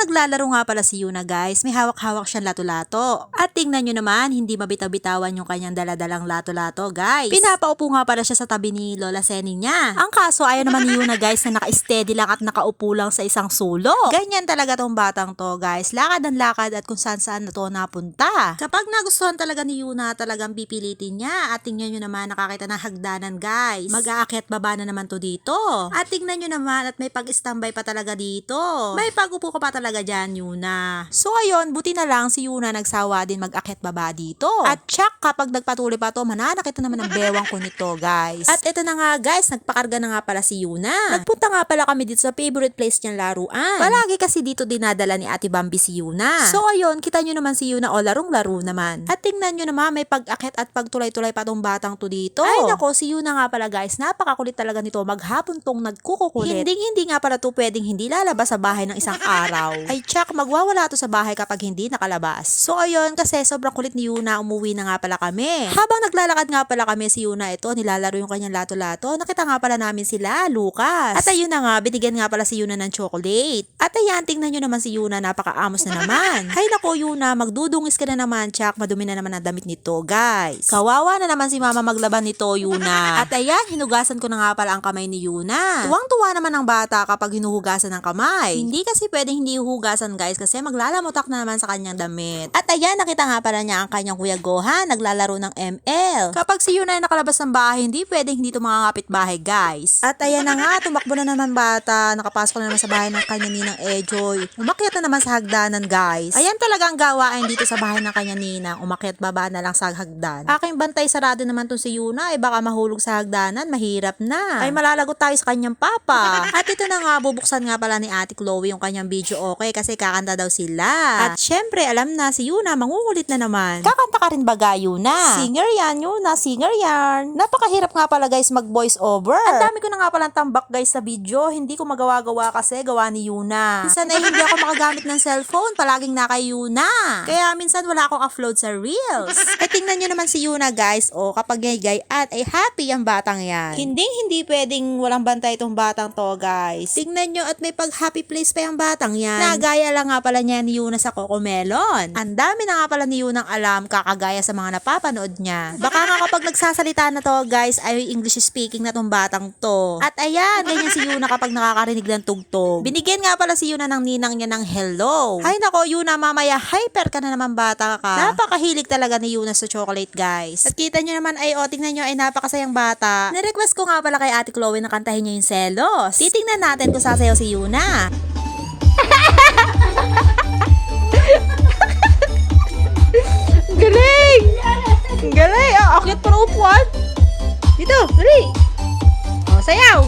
naglalaro nga pala si Yuna guys, may hawak-hawak siyang lato-lato. At tingnan nyo naman, hindi mabitaw-bitawan yung kanyang daladalang lato-lato guys. Pinapaupo nga pala siya sa tabi ni Lola Seni niya. Ang kaso ayaw naman ni Yuna guys na naka-steady lang at nakaupo lang sa isang sulo. Ganyan talaga tong batang to guys, lakad ang lakad at kung saan saan na to napunta. Kapag nagustuhan talaga ni Yuna talagang pipilitin niya at tingnan nyo naman nakakita ng hagdanan guys. Mag-aakyat baba na naman to dito. At tingnan nyo naman at may pag-standby pa talaga dito. May pag-upo ka pa talaga dyan, Yuna. So ayun, buti na lang si Yuna nagsawa din mag-akyat baba dito. At tsak, kapag nagpatuloy pa to, mananakit na naman ang bewang ko nito, guys. At ito na nga, guys, nagpakarga na nga pala si Yuna. Nagpunta nga pala kami dito sa favorite place niyang laruan. Palagi kasi dito dinadala ni Ate Bambi si Yuna. So ayun, kita nyo naman si Yuna o larong-laro naman. At tingnan nyo naman, may pag-akyat at pagtulay-tulay pa tong batang to dito. Ay nako, si Yuna nga pala guys, napakakulit talaga nito. Maghapon tong nagkukukulit. Hindi hindi nga pala to pwedeng hindi lalabas sa bahay ng isang araw. Ay tsak, magwawala to sa bahay kapag hindi nakalabas. So ayun, kasi sobrang kulit ni Yuna, umuwi na nga pala kami. Habang naglalakad nga pala kami si Yuna ito, nilalaro yung kanyang lato-lato. Nakita nga pala namin sila, Lucas. At ayun na nga, binigyan nga pala si Yuna ng chocolate. At ayan, tingnan nyo naman si Yuna, napakaamos na naman. Hay nako Yuna, magdudungis ka na naman, tsak, madumi na naman ang damit nito, guys. Kawawa na naman si Mama maglaban nito, Yuna. At ayan, hinugasan ko na nga pala ang kamay ni Yuna. Tuwang-tuwa naman ang bata kapag hinuhugasan ng kamay. Hindi kasi pwedeng hindi hugasan, guys, kasi maglalamutak na naman sa kanyang damit. At ayan, nakita nga pala niya ang kanyang kuya Gohan, naglalaro ng ML. Kapag si Yuna ay nakalabas ng bahay, hindi pwedeng hindi ito mga kapitbahay, guys. At ayan na nga, tumakbo na naman bata, nakapasok na naman sa bahay ng kanya ninang Ejoy. Umakyat na naman sa hagdanan, guys. Ayan talaga ang gawain dito sa bahay ng kanya ninang, umakyat baba na lang sa hagdan. Aking bantay sarado naman to si Yuna, ay baka mahulog sa hagdanan, mahirap na. Ay malalagot tayo sa kanyang papa. At ito na nga, bubuksan nga pala ni Ate Chloe yung kanyang video okay kasi kakanta daw sila. At syempre, alam na si Yuna, mangungulit na naman. Kakanta ka rin ba, Yuna? Singer yan, Yuna, singer yan. Napakahirap nga pala guys mag voice over. Ang dami ko na nga palang tambak guys sa video, hindi ko magawa-gawa kasi gawa ni Yuna. Minsan ay hindi ako makagamit ng cellphone, palaging naka Yuna. Kaya minsan wala akong upload sa Reels. Eh tingnan nyo naman si Yuna guys, o kapag gay at ay happy ang batang yan. Hindi hindi pwedeng walang bantay itong batang to guys. Tingnan nyo at may pag happy place pa yung batang yan. Nagaya lang nga pala niya ni Yuna sa Coco Melon. Ang dami na nga pala ni Yuna alam kakagaya sa mga napapanood niya. Baka nga kapag nagsasalita na to guys ay English speaking na tong batang to. At ayan, ganyan si Yuna kapag nakakarinig ng tugtog. Binigyan nga pala si Yuna ng ninang niya ng hello. Ay nako Yuna mamaya hyper ka na naman bata ka. Napakahilig talaga ni Yuna sa chocolate guys. At kita nyo naman ay o tingnan nyo ay napakasayang bata. Na-request ko nga pala kay Ate Chloe na kantahin niya yung selos. Titingnan natin kung sasayaw si Yuna. Galing! Galing! Ah, akit pa ng upuan. Dito, dali. Oh, sayaw.